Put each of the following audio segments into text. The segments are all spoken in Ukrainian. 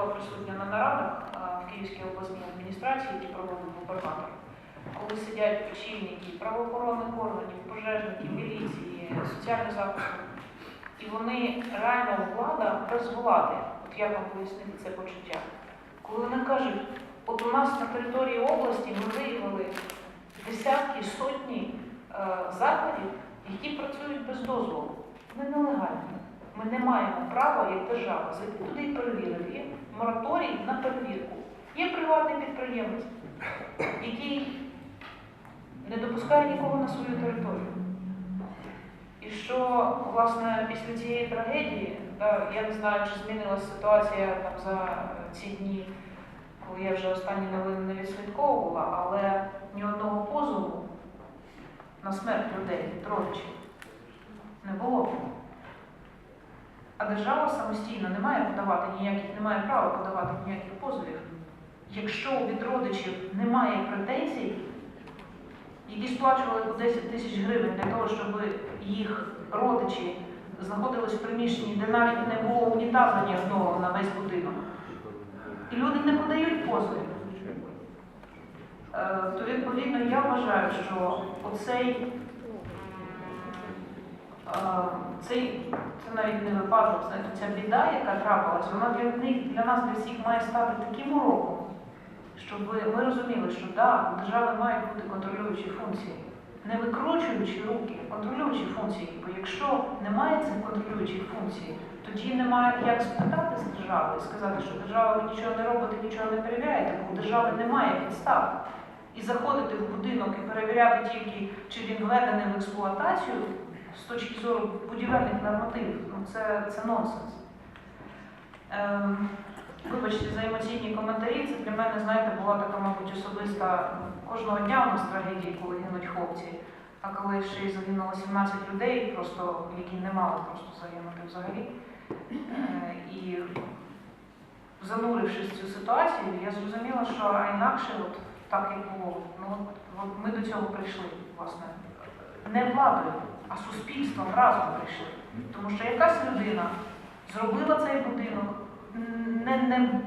була присутня на нарадах в Київській обласній адміністрації, які проводив губернатор, коли сидять очільники правоохоронних органів, пожежників, міліції, соціального захисту, і вони реально влада без влади, от як вам пояснити це почуття, коли вони кажуть, от у нас на території області ми виявили десятки, сотні е, закладів, які працюють без дозволу. Вони нелегальні. Ми не маємо права, як держава, зайти туди і перевірити. Є мораторій на перевірку. Є приватний підприємець, який не допускає нікого на свою територію. І що, власне, після цієї трагедії, я не знаю, чи змінилася ситуація там за е, ці дні, коли я вже останні новини не відслідковувала, але ні одного позову на смерть людей, родичів, не було. А держава самостійно не має подавати ніяких, не має права подавати ніяких позовів. Якщо від родичів немає претензій, які сплачували по 10 тисяч гривень для того, щоб їх родичі знаходились в приміщенні, де навіть не було унітазу ні одного на весь будинок, і люди не подають позови, е, то відповідно я вважаю, що оцей цей, це навіть не випадок, знаєте, ця біда, яка трапилась, вона для них, для нас, для всіх має стати таким уроком, щоб ми розуміли, що да, у держави мають бути контролюючі функції, не викручуючи руки, контролюючі функції. Бо якщо немає цих контролюючих функцій, тоді немає як спитати з держави і сказати, що держава нічого не робите, нічого не перевіряєте, бо у держави немає підстав. І заходити в будинок і перевіряти тільки, чи він введений в експлуатацію з точки зору будівельних нормативів, ну це, це нонсенс. Ем, вибачте за емоційні коментарі, це для мене, знаєте, була така, мабуть, особиста кожного дня у нас трагедії, коли гинуть хлопці. А коли ще й загинуло 17 людей, просто які не мали просто загинути взагалі. Е, і занурившись в цю ситуацію, я зрозуміла, що а інакше, от так як було, ну от, от ми до цього прийшли, власне, не владою, а суспільством разом прийшли. Тому що якась людина зробила цей будинок, не, не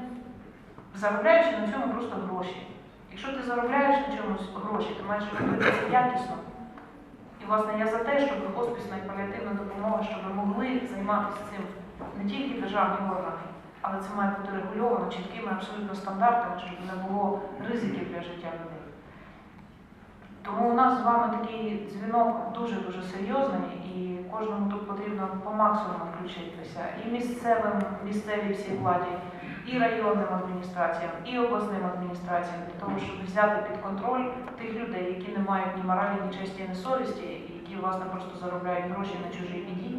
заробляючи на цьому просто гроші. Якщо ти заробляєш на чомусь гроші, ти маєш робити це якісно. І власне я за те, щоб хоспісна і паліативна допомога, щоб могли займатися цим не тільки державні органи, але це має бути регульовано чіткими абсолютно стандартами, щоб не було ризиків для життя людей. Тому у нас з вами такий дзвінок дуже-дуже серйозний, і кожному тут потрібно по максимуму включитися. І місцевим, місцевій всій владі, і районним адміністраціям, і обласним адміністраціям, для того, щоб взяти під контроль тих людей, які не мають ні моралі, ні честі, ні совісті, які, власне, просто заробляють гроші на чужій біді, е,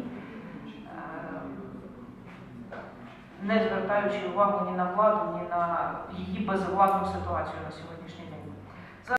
не звертаючи увагу ні на владу, ні на її безвладну ситуацію на сьогоднішній день.